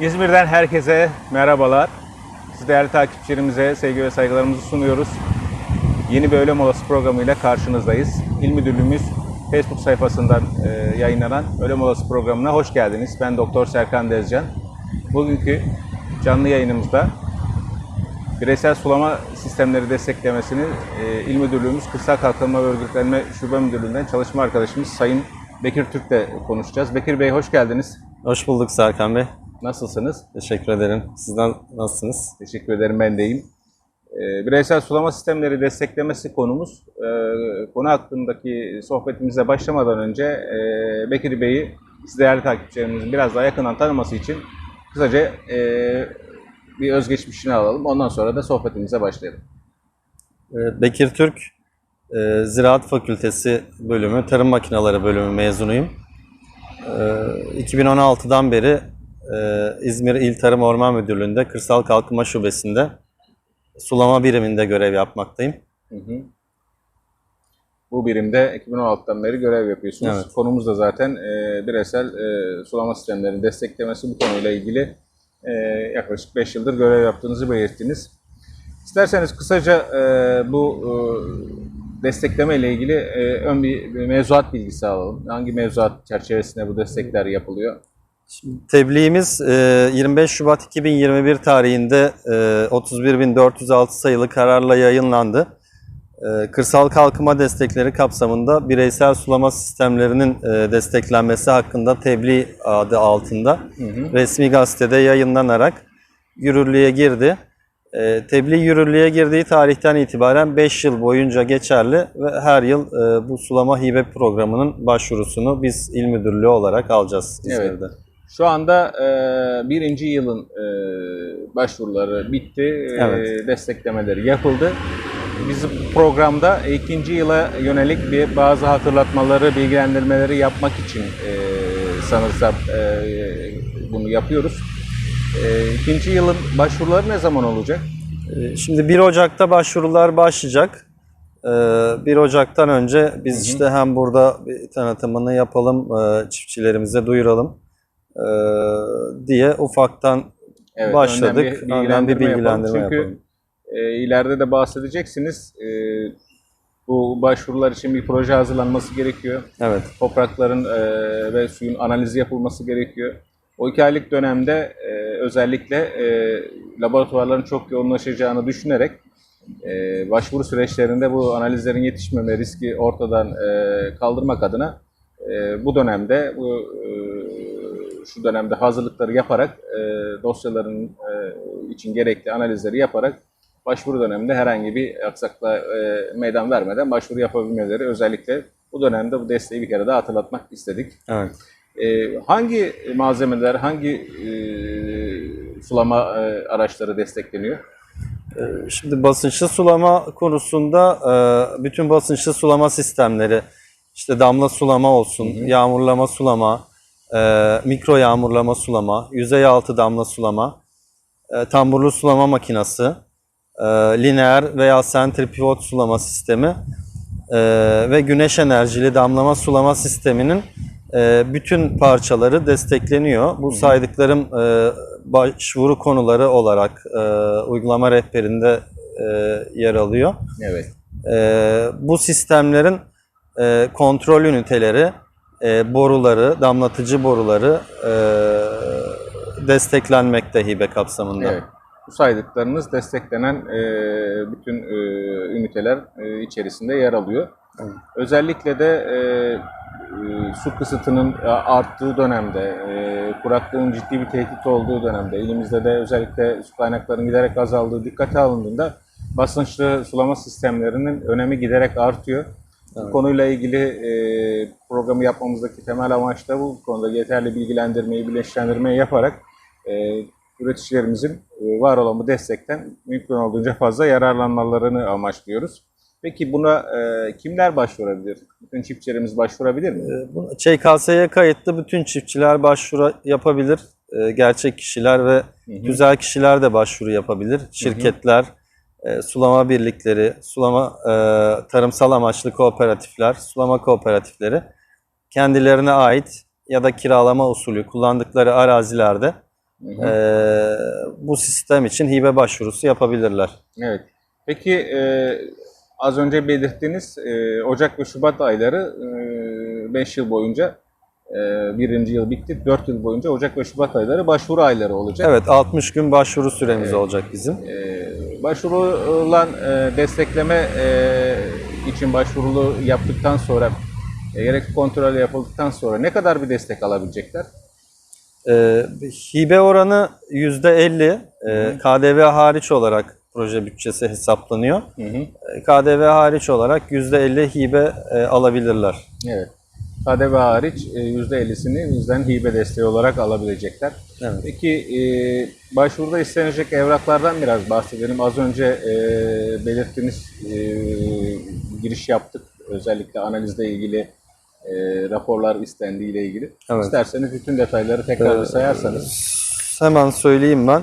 İzmir'den herkese merhabalar. Siz değerli takipçilerimize sevgi ve saygılarımızı sunuyoruz. Yeni bir öğle molası programıyla karşınızdayız. İl Müdürlüğümüz Facebook sayfasından e, yayınlanan öğle molası programına hoş geldiniz. Ben Doktor Serkan Dezcan. Bugünkü canlı yayınımızda bireysel sulama sistemleri desteklemesini e, İl Müdürlüğümüz Kırsal Kalkınma ve Örgütlenme Şube Müdürlüğü'nden çalışma arkadaşımız Sayın Bekir Türk'le konuşacağız. Bekir Bey hoş geldiniz. Hoş bulduk Serkan Bey. Nasılsınız? Teşekkür ederim. Sizden nasılsınız? Teşekkür ederim ben deyim. Ee, bireysel sulama sistemleri desteklemesi konumuz. Ee, konu hakkındaki sohbetimize başlamadan önce e, Bekir Bey'i siz değerli takipçilerimizin biraz daha yakından tanıması için kısaca e, bir özgeçmişini alalım. Ondan sonra da sohbetimize başlayalım. Ee, Bekir Türk, e, Ziraat Fakültesi bölümü, Tarım Makineleri bölümü mezunuyum. Ee, 2016'dan beri İzmir İl Tarım Orman Müdürlüğü'nde Kırsal Kalkınma Şubesi'nde sulama biriminde görev yapmaktayım. Hı hı. Bu birimde 2016'dan beri görev yapıyorsunuz. Evet. Konumuz da zaten e, bireysel e, sulama sistemlerinin desteklemesi. Bu konuyla ilgili e, yaklaşık 5 yıldır görev yaptığınızı belirttiniz. İsterseniz kısaca e, bu e, destekleme ile ilgili e, ön bir, bir mevzuat bilgisi alalım. Hangi mevzuat çerçevesinde bu destekler yapılıyor? Tebliğimiz e, 25 Şubat 2021 tarihinde e, 31.406 sayılı kararla yayınlandı. E, Kırsal kalkınma destekleri kapsamında bireysel sulama sistemlerinin e, desteklenmesi hakkında tebliğ adı altında resmi gazetede yayınlanarak yürürlüğe girdi. E, Tebliğ yürürlüğe girdiği tarihten itibaren 5 yıl boyunca geçerli ve her yıl e, bu sulama hibe programının başvurusunu biz il müdürlüğü olarak alacağız Evet. Şu anda e, birinci yılın e, başvuruları bitti, e, Evet. desteklemeleri yapıldı. Biz programda ikinci yıla yönelik bir bazı hatırlatmaları, bilgilendirmeleri yapmak için e, sanırsam e, bunu yapıyoruz. E, ikinci yılın başvuruları ne zaman olacak? Ee, Şimdi 1 Ocak'ta başvurular başlayacak. Ee, 1 Ocak'tan önce biz işte hem burada bir tanıtımını yapalım, e, çiftçilerimize duyuralım e, diye ufaktan Evet, başladık. önden bir Önden bir bilgilendirme yapalım. bilgilendirme Çünkü yapalım. e, ileride de bahsedeceksiniz. E, bu başvurular için bir proje hazırlanması gerekiyor. Evet. toprakların e, ve suyun analizi yapılması gerekiyor. O iki aylık dönemde e, özellikle e, laboratuvarların çok yoğunlaşacağını düşünerek e, başvuru süreçlerinde bu analizlerin yetişmeme riski ortadan e, kaldırmak adına e, bu dönemde bu e, şu dönemde hazırlıkları yaparak e, dosyaların e, için gerekli analizleri yaparak başvuru döneminde herhangi bir aksaklığa e, meydan vermeden başvuru yapabilmeleri özellikle bu dönemde bu desteği bir kere daha hatırlatmak istedik. Evet. E, hangi malzemeler, hangi e, sulama e, araçları destekleniyor? Ee, Şimdi basınçlı sulama konusunda e, bütün basınçlı sulama sistemleri işte damla sulama olsun, yağmurlama sulama, e, mikro yağmurlama sulama, yüzey altı damla sulama, e, tamburlu sulama makinası, e, lineer veya sentripivot sulama sistemi e, ve güneş enerjili damlama sulama sisteminin e, bütün parçaları destekleniyor. Bu saydıklarım e, başvuru konuları olarak e, uygulama rehberinde e, yer alıyor. Evet. E, bu sistemlerin e, kontrol üniteleri, e, boruları, damlatıcı boruları e, desteklenmekte hibe kapsamında. Evet. Bu saydıklarınız desteklenen e, bütün e, üniteler e, içerisinde yer alıyor. Evet. Özellikle de e, e, su kısıtının e, arttığı dönemde, e, kuraklığın ciddi bir tehdit olduğu dönemde, elimizde de özellikle su kaynaklarının giderek azaldığı dikkate alındığında basınçlı sulama sistemlerinin önemi giderek artıyor. Bu Evet. konuyla ilgili e, programı yapmamızdaki temel amaç da bu konuda yeterli bilgilendirmeyi, bilinçlendirmeyi yaparak e, üreticilerimizin e, var olan bu destekten mümkün olduğunca fazla yararlanmalarını amaçlıyoruz. Peki buna e, kimler başvurabilir? Bütün çiftçilerimiz başvurabilir mi? Bu- ÇKS'ye kayıtlı bütün çiftçiler başvuru yapabilir. E, Gerçek kişiler ve güzel kişiler de başvuru yapabilir. Şirketler, e, sulama birlikleri, sulama e, tarımsal amaçlı kooperatifler, sulama kooperatifleri kendilerine ait ya da kiralama usulü kullandıkları arazilerde e, bu sistem için hibe başvurusu yapabilirler. Evet. Peki e, az önce belirttiğiniz e, Ocak ve Şubat ayları 5 yıl boyunca birinci yıl bitti. 4 yıl boyunca Ocak ve Şubat ayları başvuru ayları olacak. Evet 60 gün başvuru süremiz olacak bizim. E, başvurulan e, destekleme e, için başvurulu yaptıktan sonra e, gerekli kontrol yapıldıktan sonra ne kadar bir destek alabilecekler? Ee, hibe oranı %50. Ee, KDV hariç olarak proje bütçesi hesaplanıyor. Hı hı. Ee, KDV hariç olarak %50 hibe e, alabilirler. Evet. KDV hariç e, %50'sini bizden hibe desteği olarak alabilecekler. Evet. Peki e, başvuruda istenecek evraklardan biraz bahsedelim. Az önce e, belirttiğiniz e, giriş yaptık. Özellikle analizle ilgili e, raporlar istendiği ile ilgili. Evet. İsterseniz bütün detayları tekrar bir sayarsanız. Hemen söyleyeyim ben.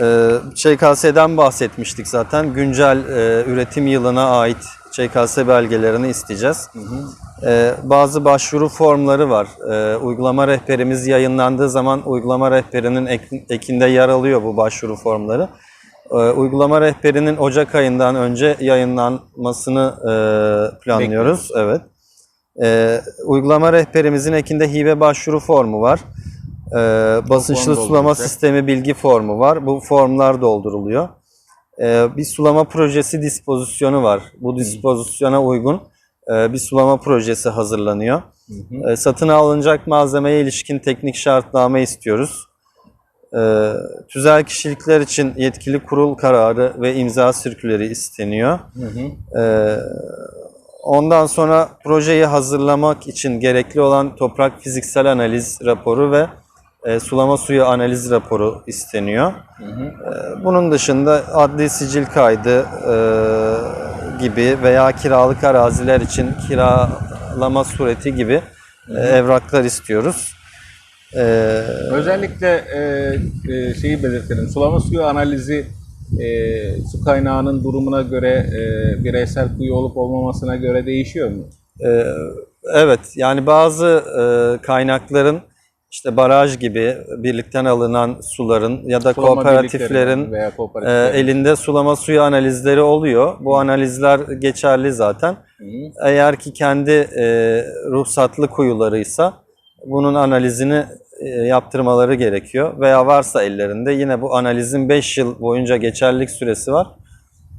Ee, ÇKS'den bahsetmiştik zaten. Güncel e, üretim yılına ait ÇKS belgelerini isteyeceğiz. Ee, bazı başvuru formları var. Ee, uygulama rehberimiz yayınlandığı zaman uygulama rehberinin ek- ekinde yer alıyor bu başvuru formları. Ee, uygulama rehberinin Ocak ayından önce yayınlanmasını e, planlıyoruz. Evet. Ee, uygulama rehberimizin ekinde hibe başvuru formu var. Ee, basınçlı sulama sistemi bilgi formu var. Bu formlar dolduruluyor. Ee, bir sulama projesi dispozisyonu var. Bu dispozisyona uygun e, bir sulama projesi hazırlanıyor. E, satın alınacak malzemeye ilişkin teknik şartname istiyoruz. E, tüzel kişilikler için yetkili kurul kararı ve imza sirküleri isteniyor. Hı hı. Ondan sonra projeyi hazırlamak için gerekli olan toprak fiziksel analiz raporu ve e, sulama suyu analiz raporu isteniyor. Hı hı. E, Bunun dışında adli sicil kaydı e, gibi veya kiralık araziler için kiralama sureti gibi e, evraklar istiyoruz. E, Özellikle e, e, şeyi belirtelim. Sulama suyu analizi e, su kaynağının durumuna göre e, bireysel kuyu olup olmamasına göre değişiyor mu? e, evet, yani bazı e, kaynakların işte baraj gibi birlikten alınan suların ya da Sulama kooperatiflerin veya e, elinde sulama suyu analizleri oluyor. Bu analizler geçerli zaten. Hı. Eğer ki kendi e, ruhsatlı kuyularıysa bunun analizini e, yaptırmaları gerekiyor. Veya varsa ellerinde yine bu analizin 5 yıl boyunca geçerlilik süresi var.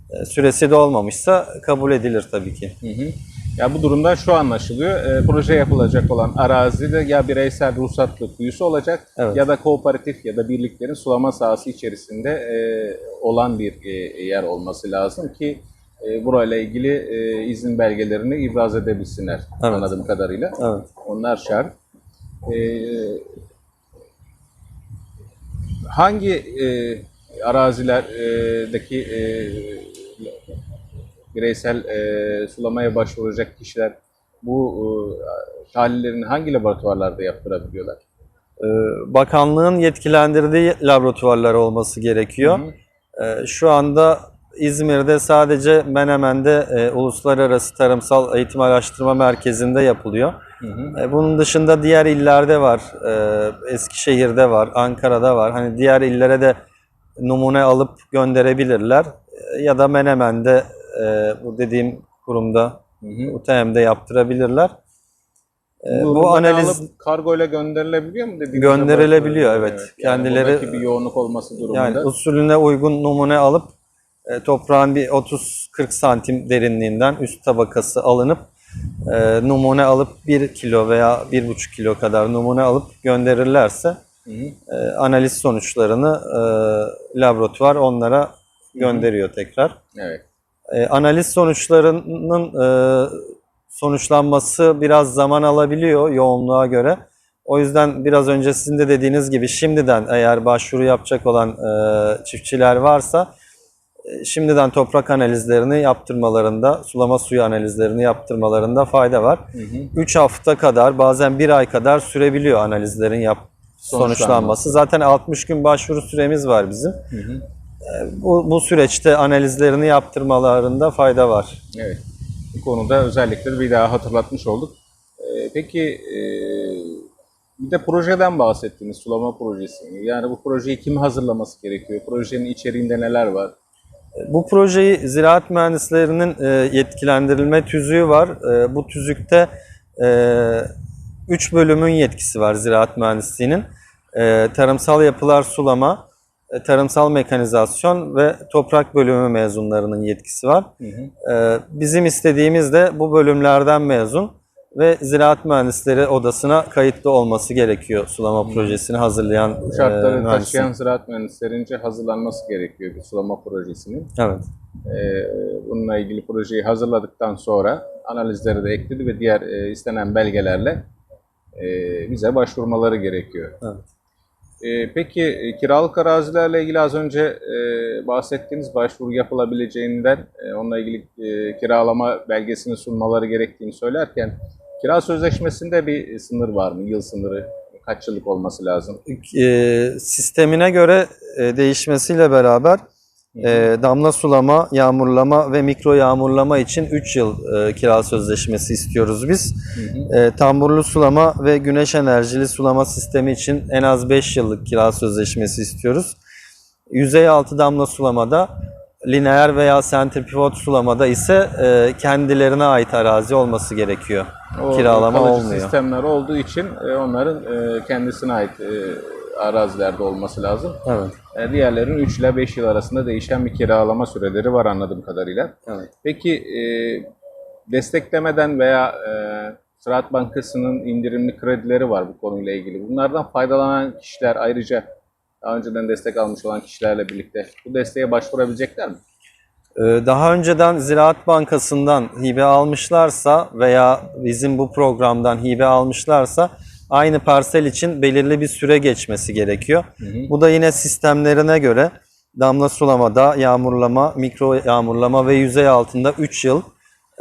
E, süresi de olmamışsa kabul edilir tabii ki. Hı hı. Ya bu durumdan şu anlaşılıyor. E, proje yapılacak olan arazide ya bireysel ruhsatlı kuyusu olacak Evet. ya da kooperatif ya da birliklerin sulama sahası içerisinde e, olan bir e, yer olması lazım ki e, burayla ilgili e, izin belgelerini ibraz edebilsinler Evet. anladığım kadarıyla. Evet. Onlar şart. E, hangi e, arazilerdeki e, bireysel e, sulamaya başvuracak kişiler bu e, tahlillerini hangi laboratuvarlarda yaptırabiliyorlar? E, bakanlığın yetkilendirdiği laboratuvarlar olması gerekiyor. E, şu anda İzmir'de sadece Menemen'de e, Uluslararası Tarımsal Eğitim Araştırma Merkezi'nde yapılıyor. Hı hı. E, Bunun dışında diğer illerde var. E, Eskişehir'de var, Ankara'da var. Hani diğer illere de numune alıp gönderebilirler. E, Ya da Menemen'de e, bu dediğim kurumda Hı hı. UTM'de yaptırabilirler. E, Bu, bu analiz alıp kargoyla gönderilebiliyor mu dediğiniz Gönderilebiliyor, zaman? evet. Yani Kendileri- bir yoğunluk olması durumunda. yani usulüne uygun numune alıp e, toprağın bir 30-40 santim derinliğinden üst tabakası alınıp e, numune alıp 1 kilo veya 1,5 kilo kadar numune alıp gönderirlerse Hı hı. e, analiz sonuçlarını e, laboratuvar onlara gönderiyor tekrar. Evet. E, analiz sonuçlarının e, sonuçlanması biraz zaman alabiliyor yoğunluğa göre. O yüzden biraz önce sizin de dediğiniz gibi şimdiden eğer başvuru yapacak olan e, çiftçiler varsa e, şimdiden toprak analizlerini yaptırmalarında, sulama suyu analizlerini yaptırmalarında fayda var. Hı hı. 3 hafta kadar bazen 1 ay kadar sürebiliyor analizlerin yap Sonuçlanması. sonuçlanması. Zaten 60 gün başvuru süremiz var bizim. Hı hı. Bu, bu süreçte analizlerini yaptırmalarında fayda var. Evet. Bu konuda özellikle bir daha hatırlatmış olduk. Ee, peki e, Bir de projeden bahsettiniz, sulama projesi. Yani bu projeyi kim hazırlaması gerekiyor? Projenin içeriğinde neler var? Bu projeyi ziraat mühendislerinin e, yetkilendirilme tüzüğü var. E, bu tüzükte 3 bölümün yetkisi var ziraat mühendisliğinin. E, tarımsal yapılar sulama, e, tarımsal mekanizasyon ve toprak bölümü mezunlarının yetkisi var. Hı hı. E, bizim istediğimiz de bu bölümlerden mezun ve ziraat mühendisleri odasına kayıtlı olması gerekiyor sulama projesini hazırlayan Bu e, şartları mühendislerin. taşıyan ziraat mühendislerince hazırlanması gerekiyor bir sulama projesinin. Evet. Ee, bununla ilgili projeyi hazırladıktan sonra analizleri de ekledi ve diğer e, istenen belgelerle e, bize başvurmaları gerekiyor. Evet. Ee, peki e, kiralık arazilerle ilgili az önce e, bahsettiğiniz başvuru yapılabileceğinden, e, onunla ilgili e, kiralama belgesini sunmaları gerektiğini söylerken kira sözleşmesinde bir sınır var mı? Yıl sınırı kaç yıllık olması lazım? e, sistemine göre değişmesiyle beraber e, damla sulama, yağmurlama ve mikro yağmurlama için 3 yıl e, kira sözleşmesi istiyoruz biz. Hı hı. E, tamburlu sulama ve güneş enerjili sulama sistemi için en az 5 yıllık kira sözleşmesi istiyoruz. Yüzey altı damla sulamada, lineer veya sentripivot sulamada ise e, kendilerine ait arazi olması gerekiyor. O Kiralama kalıcı olmuyor. sistemler olduğu için e, onların e, kendisine ait e, arazilerde olması lazım. Evet. E, diğerlerinin 3 ile 5 yıl arasında değişen bir kiralama süreleri var anladığım kadarıyla. Evet. Peki e, desteklemeden veya e, Ziraat Bankası'nın indirimli kredileri var bu konuyla ilgili. Bunlardan faydalanan kişiler ayrıca daha önceden destek almış olan kişilerle birlikte bu desteğe başvurabilecekler mi? Ee, Daha önceden Ziraat Bankası'ndan hibe almışlarsa veya bizim bu programdan hibe almışlarsa aynı parsel için belirli bir süre geçmesi gerekiyor. hı. Bu da yine sistemlerine göre damla sulamada, yağmurlama, mikro yağmurlama ve yüzey altında 3 yıl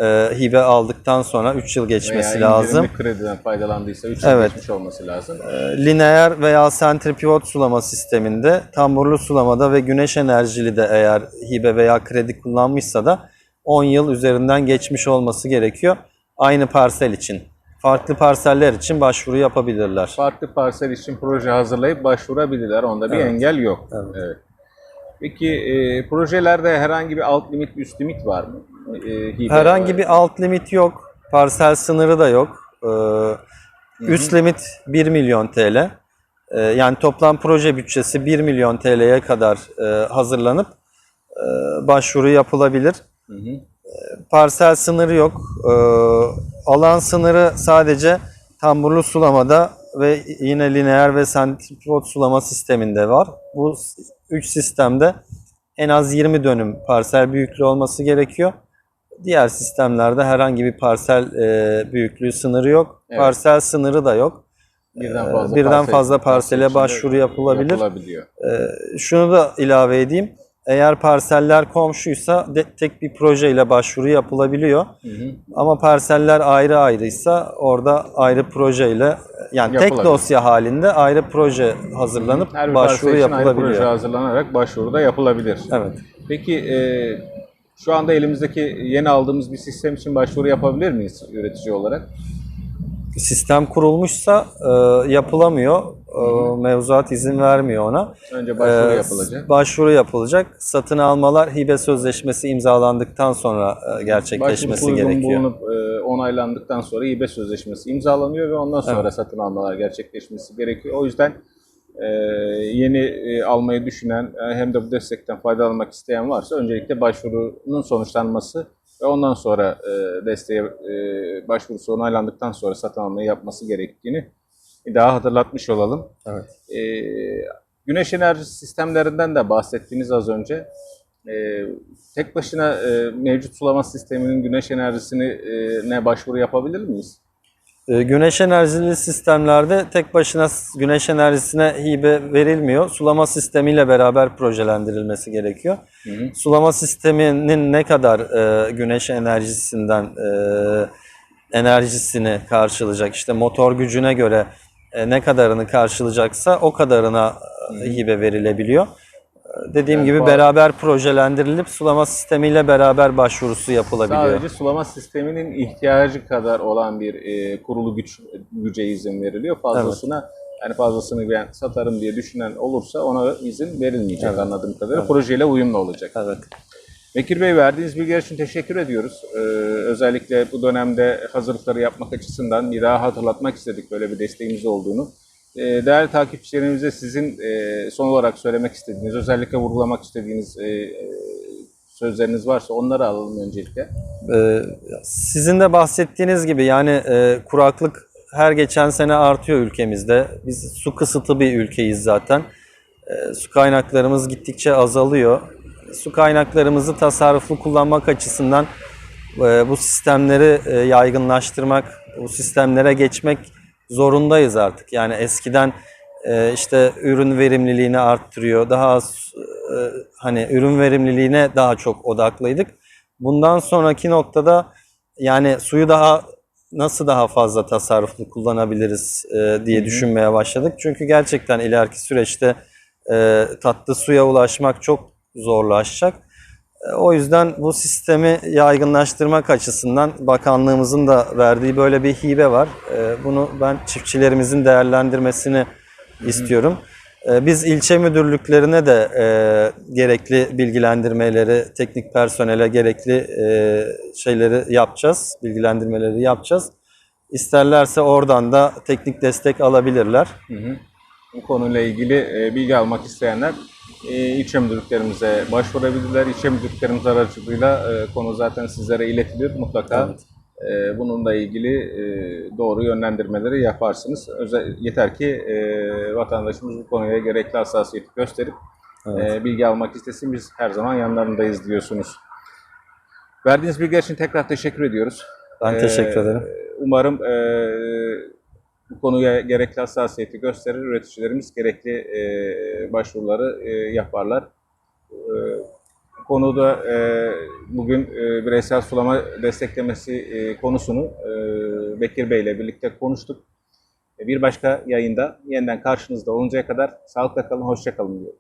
e, hibe aldıktan sonra 3 yıl geçmesi veya lazım. krediden faydalandıysa 3 yıl Evet. geçmiş olması lazım. E, Lineer veya sentripivot sulama sisteminde, tamburlu sulamada ve güneş enerjili de eğer hibe veya kredi kullanmışsa da 10 yıl üzerinden geçmiş olması gerekiyor. Aynı parsel için. Farklı parseller için başvuru yapabilirler. farklı parsel için proje hazırlayıp başvurabilirler. Onda bir Evet. engel yok. Evet. Peki e, projelerde herhangi bir alt limit, üst limit var mı? E, hibe Herhangi var. bir alt limit yok. Parsel sınırı da yok. Ee, üst limit 1 milyon TL. Ee, yani toplam proje bütçesi 1 milyon TL'ye kadar e, hazırlanıp e, başvuru yapılabilir. Hı hı. Parsel sınırı yok. Ee, alan sınırı sadece tamburlu sulamada ve yine lineer ve sentrifugol sulama sisteminde var. Bu 3 sistemde en az 20 dönüm parsel büyüklüğü olması gerekiyor. Diğer sistemlerde herhangi bir parsel e, büyüklüğü sınırı yok. Evet. Parsel sınırı da yok. Birden Ee, fazla, birden parsel- fazla parsel parsele içinde başvuru yapılabilir. Yapılabiliyor. Ee, şunu da ilave edeyim. Eğer parseller komşuysa de, tek bir projeyle başvuru yapılabiliyor. Hı hı. Ama parseller ayrı ayrıysa orada ayrı projeyle yani tek dosya halinde ayrı proje hazırlanıp Her bir başvuru parsel için ayrı proje yapılabiliyor. hazırlanarak başvuru da yapılabilir. Evet. Peki e, şu anda elimizdeki yeni aldığımız bir sistem için başvuru yapabilir miyiz üretici olarak? Sistem kurulmuşsa e, yapılamıyor. Mevzuat izin vermiyor ona. Önce başvuru Ee, yapılacak. Başvuru yapılacak. Satın almalar hibe sözleşmesi imzalandıktan sonra e, Başvuru gerçekleşmesi uygun gerekiyor. bulunup e, onaylandıktan sonra İBE sözleşmesi imzalanıyor ve ondan sonra satın almalar gerçekleşmesi gerekiyor. O yüzden e, yeni e, almayı düşünen hem de bu destekten faydalanmak isteyen varsa öncelikle başvurunun sonuçlanması ve ondan sonra e, desteğe e, başvurusu onaylandıktan sonra satın almayı yapması gerektiğini bir daha hatırlatmış olalım. Evet. E, güneş enerji sistemlerinden de bahsettiğiniz az önce. E, tek başına e, mevcut sulama sisteminin güneş enerjisini e, ne başvuru yapabilir miyiz? E, Güneş enerjili sistemlerde tek başına güneş enerjisine hibe verilmiyor. Sulama sistemiyle beraber projelendirilmesi gerekiyor. Hı hı. Sulama sisteminin ne kadar e, güneş enerjisinden e, enerjisini karşılayacak, işte motor gücüne göre ne kadarını karşılayacaksa o kadarına e, hibe verilebiliyor. E, dediğim Yani gibi beraber projelendirilip sulama sistemiyle beraber başvurusu yapılabiliyor. Sadece sulama sisteminin ihtiyacı kadar olan bir e, kurulu güç güce izin veriliyor. Fazlasına yani fazlasını ben satarım diye düşünen olursa ona izin verilmeyecek anladığım kadarıyla. Projeyle uyumlu olacak. Evet. Bekir Bey verdiğiniz bilgiler için teşekkür ediyoruz. Ee, özellikle bu dönemde hazırlıkları yapmak açısından bir daha hatırlatmak istedik böyle bir desteğimiz olduğunu. Ee, değerli takipçilerimize sizin e, son olarak söylemek istediğiniz, özellikle vurgulamak istediğiniz e, e, sözleriniz varsa onları alalım öncelikle. Ee, sizin de bahsettiğiniz gibi yani e, kuraklık her geçen sene artıyor ülkemizde. Biz su kısıtlı bir ülkeyiz zaten. E, su kaynaklarımız gittikçe azalıyor. Su kaynaklarımızı tasarruflu kullanmak açısından e, bu sistemleri e, yaygınlaştırmak, bu sistemlere geçmek zorundayız artık. Yani eskiden e, işte ürün verimliliğini arttırıyor, daha az hani ürün verimliliğine daha çok odaklıydık. Bundan sonraki noktada yani suyu daha nasıl daha fazla tasarruflu kullanabiliriz diye düşünmeye başladık. Çünkü gerçekten ileriki süreçte tatlı suya ulaşmak çok zorlaşacak. E, O yüzden bu sistemi yaygınlaştırmak açısından bakanlığımızın da verdiği böyle bir hibe var. E, Bunu ben çiftçilerimizin değerlendirmesini istiyorum. E, Biz ilçe müdürlüklerine de gerekli bilgilendirmeleri, teknik personele gerekli şeyleri yapacağız, bilgilendirmeleri yapacağız. İsterlerse oradan da teknik destek alabilirler. Hı hı. Bu konuyla ilgili bilgi almak isteyenler ilçe müdürlüklerimize başvurabilirler. İlçe müdürlüklerimiz aracılığıyla e, konu zaten sizlere iletilir. Mutlaka e, bununla ilgili e, doğru yönlendirmeleri yaparsınız. Özel, yeter ki vatandaşımız bu konuya gerekli hassasiyeti gösterip e, bilgi almak istesin. Biz her zaman yanlarındayız diyorsunuz. Verdiğiniz bilgiler için tekrar teşekkür ediyoruz. Ben teşekkür Ee, ederim. Umarım bu konuya gerekli hassasiyeti gösterir, üreticilerimiz gerekli e, başvuruları e, yaparlar. E, bu konuda e, bugün e, bireysel sulama desteklemesi e, konusunu e, Bekir Bey ile birlikte konuştuk. E, bir başka yayında yeniden karşınızda oluncaya kadar sağlıkla kalın, hoşça kalın diyorum.